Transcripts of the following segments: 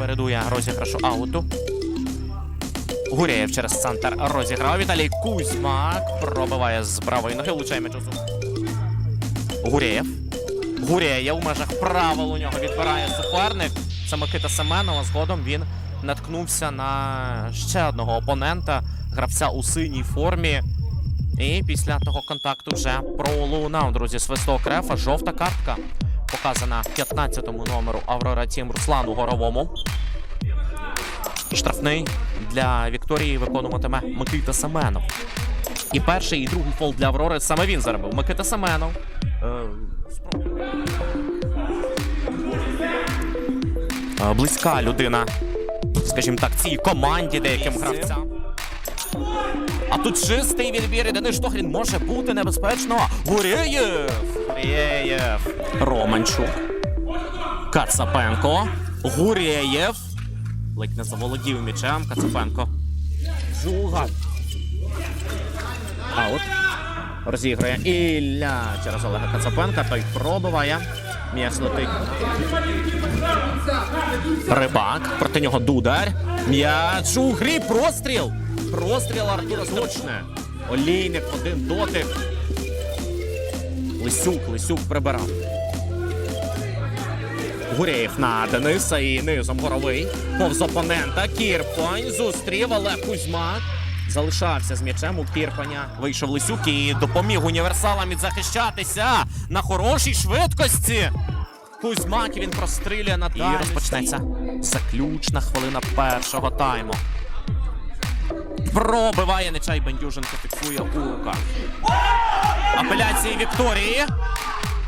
передує розіграшу ауту. Гурєєв через центр розіграв. Віталій Кузьмак пробиває з правої ноги, влучає м'яч у зуб. Гурєєв. Гурєєв у межах правил у нього відбирає суперник. Це Микита Семенов. а Згодом він наткнувся на ще одного опонента, гравця у синій формі. І після того контакту вже пролунав, друзі, свисток рефа. Жовта картка показана 15-му номеру Аврора Тім Руслану Горовому. Штрафний для Вікторії виконуватиме Микита Семенов. І перший, і другий фол для Аврори саме він заробив. Микита Семенов. Е, Е, Близька людина, скажімо так, цій команді деяким гравцям. А тут чистий відбір і Денис Штохрін може бути небезпечно. Гурєєв! Гурєєв. Романчук. Кацапенко. Гурєєв. Ледь не заволодів м'ячем. Кацапенко. Жуган. Аут. Розіграє Ілля через Олега Кацапенка. Той пробиває. М'яч летить. Рибак. Проти нього дудар. М'яч у грі. Простріл. Простріл Артура Злочне. Олійник один дотик. Лисюк, Лисюк прибирав. Гурєєв на Дениса і низом горовий. Повз опонента. Кірпань зустрів Олег Кузьмак. Залишався з м'ячем у Кірпаня. Вийшов Лисюк і допоміг універсалам відзахищатися на хорошій швидкості. Кузьмак він прострілює на І розпочнеться заключна хвилина першого тайму. Пробиває Нечай Бендюженко, фіксує Ука. Апеляції Вікторії.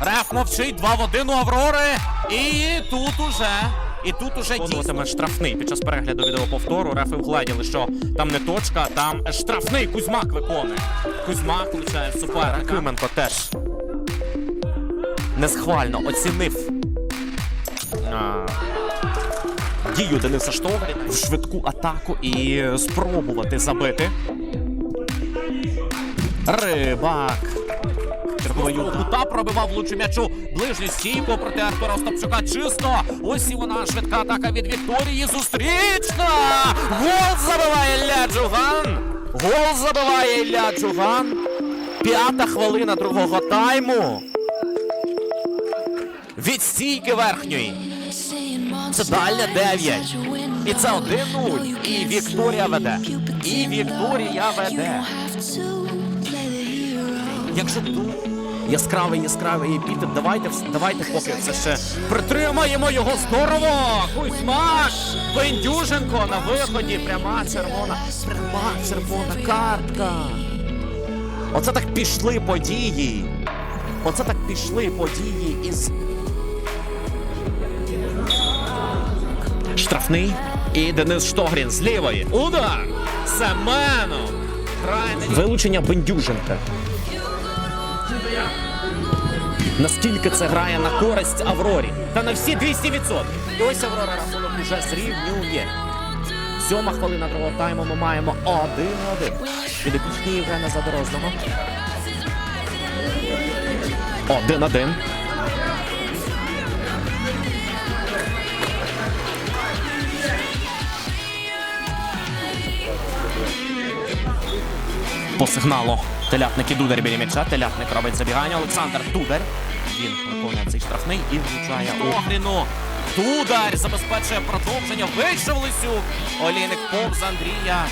Реф мовчить 2 в 1 у Аврори. І тут уже. І тут уже дійсно штрафний. Під час перегляду відеоповтору рефи вгладіли, що там не точка, там штрафний. Кузьмак виконує. Кузьмак влучає в суперника. Кименко теж несхвально оцінив дію Дениса Штогрі в швидку атаку і спробувати забити. Рибак. Кута пробивав лучу м'ячу ближню стійку проти Артура Остапчука. Чисто. Ось і вона швидка атака від Вікторії. Зустрічна! Гол забиває Ілля Джуган. Гол забиває Ілля Джуган. П'ята хвилина другого тайму. Від стійки верхньої. Це дальня 9. І це 1-0. І Вікторія веде. І Вікторія веде. Якщо яскравий, яскравий епітет, давайте, давайте поки це ще притримаємо його здорово! Кузьмак! Бендюженко на виході, пряма червона, пряма червона картка. Оце так пішли події. Оце так пішли події із Штрафний. І Денис Штогрін з лівої. Удар! На- Вилучення Бендюженка. Наскільки це грає на користь Аврорі? Та на всі 200%. І ось Аврора рахунок уже зрівнює. Сьома хвилина другого тайму ми маємо 1-1. Підопічні Євгена Задорожного. 1-1. По сигналу телятник і Дудар біля м'яча. Телятник робить забігання. Олександр Дудар. Він виконує цей штрафний і влучає Огріну. Дудар забезпечує продовження. Вийшов Лисюк. Олійник повз Андрія.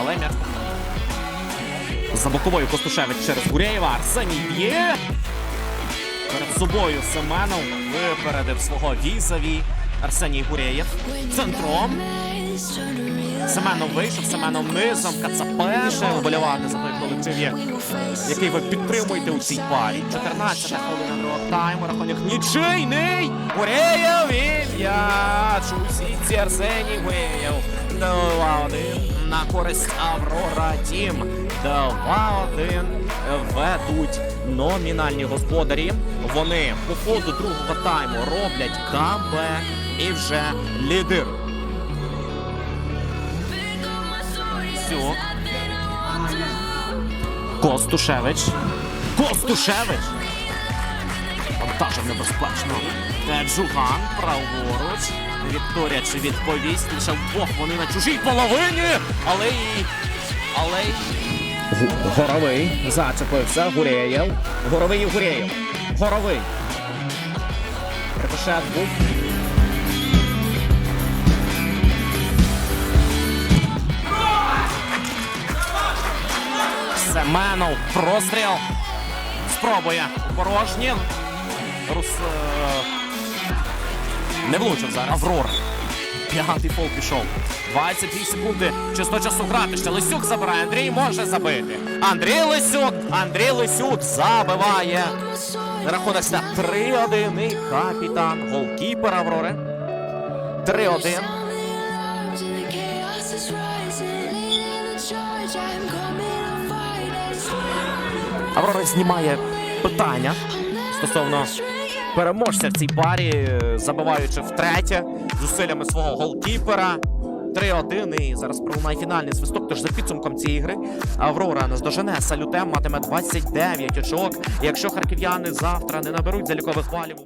Але м'яч. За боковою Костушевич через Гурєєва. Арсеній б'є. Перед собою Семенов випередив свого візаві. Арсеній Гурєєв. Центром. Семенов вийшов, Семенов низом, Кацапеше вболівати за той колектив, який ви підтримуєте у цій парі. 14 хвилина другого тайму, рахунок нічийний. Гуреєв і м'яч у сітці Арсеній Гуреєв. 2-1 на користь Аврора Тім. 2-1 ведуть номінальні господарі. Вони по ходу другого тайму роблять камбек і вже лідирують. Сюк. Костушевич. Костушевич. Вантажив небезпечно. Джуган праворуч. Вікторія чи відповість. Лише вдвох вони на чужій половині. Але і. Але й. Горовий зачепився. Гурєєв. Горовий і Гурєєв. Горовий. Рикошет був. Семенов простріл. Спробує порожні. Рус... е, Не влучив зараз. Аврора. П'ятий фол пішов. 22 секунди. Чисто часу грати. Ще Лисюк забирає. Андрій може забити. Андрій Лисюк. Андрій Лисюк забиває. Рахунок ста 3-1. І капітан. Голкіпер Аврори. 3-1. Аврора знімає питання стосовно переможця в цій парі, забиваючи втретє зусиллями свого голкіпера. 3-1 і зараз пролунає фінальний свисток. Тож за підсумком цієї гри Аврора наздожене салютем матиме 29 очок. Якщо харків'яни завтра не наберуть залікових балів.